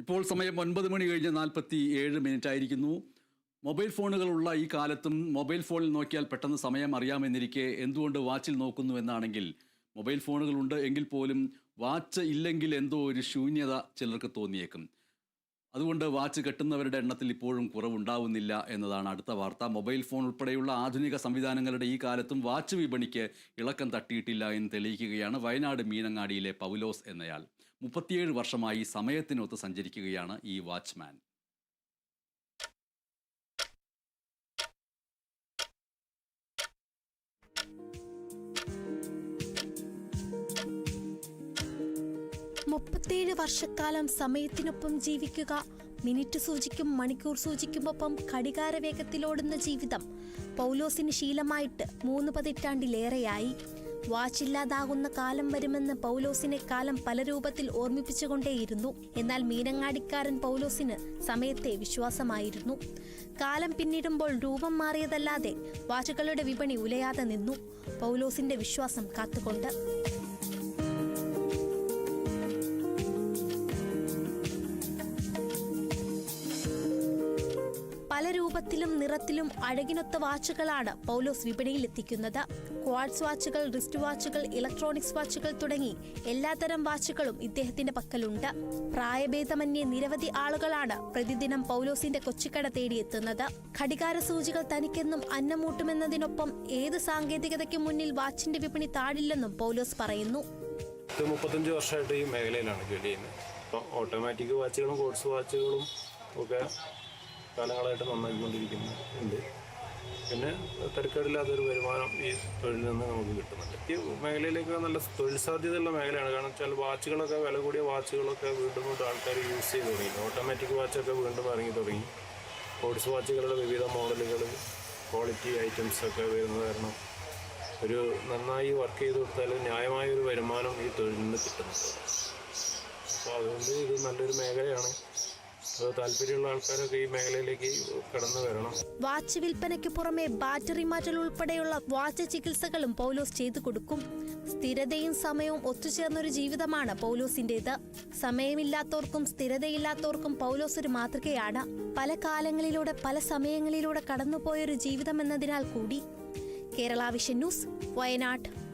ഇപ്പോൾ സമയം ഒൻപത് മണി കഴിഞ്ഞ് നാൽപ്പത്തി ഏഴ് മിനിറ്റ് ആയിരിക്കുന്നു. മൊബൈൽ ഫോണുകളുള്ള ഈ കാലത്തും മൊബൈൽ ഫോണിൽ നോക്കിയാൽ പെട്ടെന്ന് സമയം അറിയാമെന്നിരിക്കെ എന്തുകൊണ്ട് വാച്ചിൽ നോക്കുന്നു എന്നാണെങ്കിൽ മൊബൈൽ ഫോണുകളുണ്ട് എങ്കിൽ പോലും വാച്ച് ഇല്ലെങ്കിൽ എന്തോ ഒരു ശൂന്യത ചിലർക്ക് തോന്നിയേക്കും. അതുകൊണ്ട് വാച്ച് കെട്ടുന്നവരുടെ എണ്ണത്തിൽ ഇപ്പോഴും കുറവുണ്ടാവുന്നില്ല എന്നതാണ് അടുത്ത വാർത്ത. മൊബൈൽ ഫോൺ ഉൾപ്പെടെയുള്ള ആധുനിക സംവിധാനങ്ങളുടെ ഈ കാലത്തും വാച്ച് വിപണിക്ക് ഇളക്കം തട്ടിയിട്ടില്ല എന്ന് തെളിയിക്കുകയാണ് വയനാട് മീനങ്ങാടിയിലെ പൗലോസ് എന്നയാൾ. മുപ്പത്തിയേഴ് വർഷമായി സമയത്തിനൊത്ത് സഞ്ചരിക്കുകയാണ് ഈ വാച്ച്മാൻ. മുപ്പത്തേഴ് വർഷക്കാലം സമയത്തിനൊപ്പം ജീവിക്കുക. മിനിറ്റ് സൂചിക്കും മണിക്കൂർ സൂചിക്കുമൊപ്പം ഘടികാര വേഗത്തിലോടുന്ന ജീവിതം. പൗലോസിന് ശീലമായിട്ട് മൂന്ന് പതിറ്റാണ്ടിലേറെയായി. വാച്ചില്ലാതാകുന്ന കാലം വരുമെന്ന് പൗലോസിനെ കാലം പല രൂപത്തിൽ ഓർമ്മിപ്പിച്ചുകൊണ്ടേയിരുന്നു. എന്നാൽ മീനങ്ങാടിക്കാരൻ പൗലോസിന് സമയത്തെ വിശ്വാസമായിരുന്നു. കാലം പിന്നിടുമ്പോൾ രൂപം മാറിയതല്ലാതെ വാച്ചുകളുടെ വിപണി ഉലയാതെ നിന്നു. പൗലോസിന്റെ വിശ്വാസം കാത്തുകൊണ്ട്. പല രൂപത്തിലും നിറത്തിലും അഴകിനൊത്ത വാച്ചുകളാണ് പൗലോസ് വിപണിയിൽ എത്തിക്കുന്നത് ക്വാഡ്സ് വാച്ചുകൾ റിസ്റ്റ് വാച്ചുകൾ ഇലക്ട്രോണിക്സ് വാച്ചുകൾ തുടങ്ങി എല്ലാത്തരം വാച്ചുകളും ഇദ്ദേഹത്തിന്റെ പക്കലുണ്ട്. പ്രായഭേദമന്യേ നിരവധി ആളുകളാണ് പ്രതിദിനം പൗലോസിന്റെ കൊച്ചിക്കട തേടിയെത്തുന്നത്. ഘടികാര സൂചികൾ തനിക്കെന്നും അന്നമൂട്ടുമെന്നതിനൊപ്പം ഏത് സാങ്കേതികതയ്ക്ക് മുന്നിൽ വാച്ചിന്റെ വിപണി താഴില്ലെന്നും പൗലോസ് പറയുന്നു. വർഷമായിട്ട് ഈ മേഖലയിലാണ് ജോലി ചെയ്യുന്നത്. ഓട്ടോമാറ്റിക് വാച്ചുകളും വാച്ചുകളും ഒക്കെ കാലങ്ങളായിട്ട് നന്നാക്കിക്കൊണ്ടിരിക്കുന്നുണ്ട് പിന്നെ തിരക്കേടില്ലാത്തൊരു വരുമാനം ഈ തൊഴിലിൽ നിന്ന് നമുക്ക് കിട്ടുന്നുണ്ട്. ഈ മേഖലയിലേക്ക് നല്ല തൊഴിൽ സാധ്യതയുള്ള മേഖലയാണ്. കാരണം വെച്ചാൽ വാച്ചുകളൊക്കെ വില കൂടിയ വാച്ചുകളൊക്കെ വീണ്ടും വീണ്ടും ആൾക്കാർ യൂസ് ചെയ്ത് തുടങ്ങി. ഓട്ടോമാറ്റിക് വാച്ചൊക്കെ വീണ്ടും ഇറങ്ങി തുടങ്ങി. സ്പോർട്സ് വാച്ചുകളുടെ വിവിധ മോഡലുകൾ ക്വാളിറ്റി ഐറ്റംസ് ഒക്കെ വരുന്നത് കാരണം ഒരു നന്നായി വർക്ക് ചെയ്ത് കൊടുത്താൽ ന്യായമായ ഒരു വരുമാനം ഈ തൊഴിലിൽ നിന്ന് കിട്ടുന്നുണ്ട്. അപ്പോൾ അതുകൊണ്ട് ഇത് നല്ലൊരു മേഖലയാണ്. ആൾക്കാരൊക്കെ ഈ മേഖലയിലേക്ക് വാച്ച് വിൽപ്പനയ്ക്ക് പുറമെ ബാറ്ററി മാറ്റൽ ഉൾപ്പെടെയുള്ള വാച്ച് ചികിത്സകളും പൗലോസ് ചെയ്തു കൊടുക്കും. സ്ഥിരതയും സമയവും ഒത്തുചേർന്നൊരു ജീവിതമാണ് പൗലോസിന്റേത്. സമയമില്ലാത്തവർക്കും സ്ഥിരതയില്ലാത്തവർക്കും പൗലോസ് ഒരു മാതൃകയാണ്. പല കാലങ്ങളിലൂടെ പല സമയങ്ങളിലൂടെ കടന്നുപോയൊരു ജീവിതം എന്നതിനാൽ കൂടി. Kerala vision news Wayanad.